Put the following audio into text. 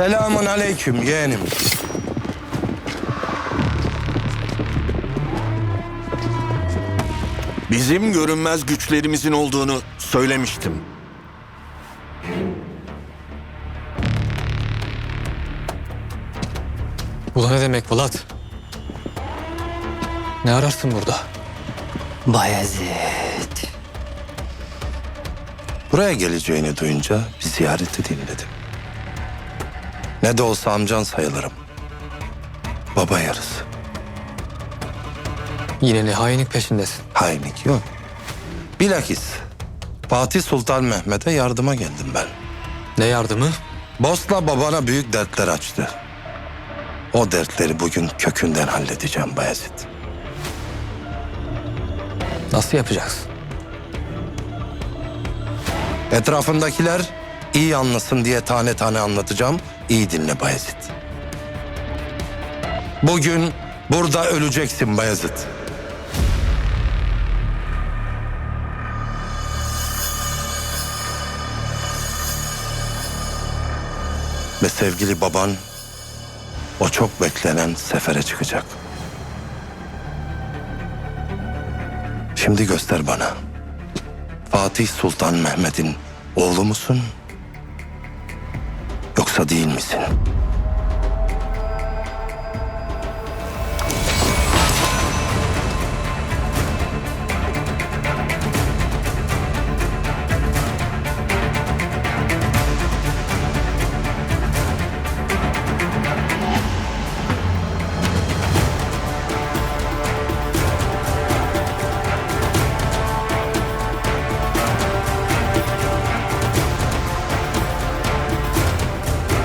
Selamun aleyküm yeğenim. Bizim görünmez güçlerimizin olduğunu söylemiştim. Bu ne demek Vlad? Ne ararsın burada? Bayezid. Buraya geleceğini duyunca bir ziyaret edeyim dedim. Ne de olsa amcan sayılırım. Baba yarısı. Yine ne hainlik peşindesin? Hainlik yok. Bilakis Fatih Sultan Mehmet'e yardıma geldim ben. Ne yardımı? Bosna babana büyük dertler açtı. O dertleri bugün kökünden halledeceğim Bayezid. Nasıl yapacaksın? Etrafındakiler iyi anlasın diye tane tane anlatacağım. İyi dinle Bayezid. Bugün burada öleceksin Bayezid. Ve sevgili baban o çok beklenen sefere çıkacak. Şimdi göster bana. Fatih Sultan Mehmet'in oğlu musun? Değil misin?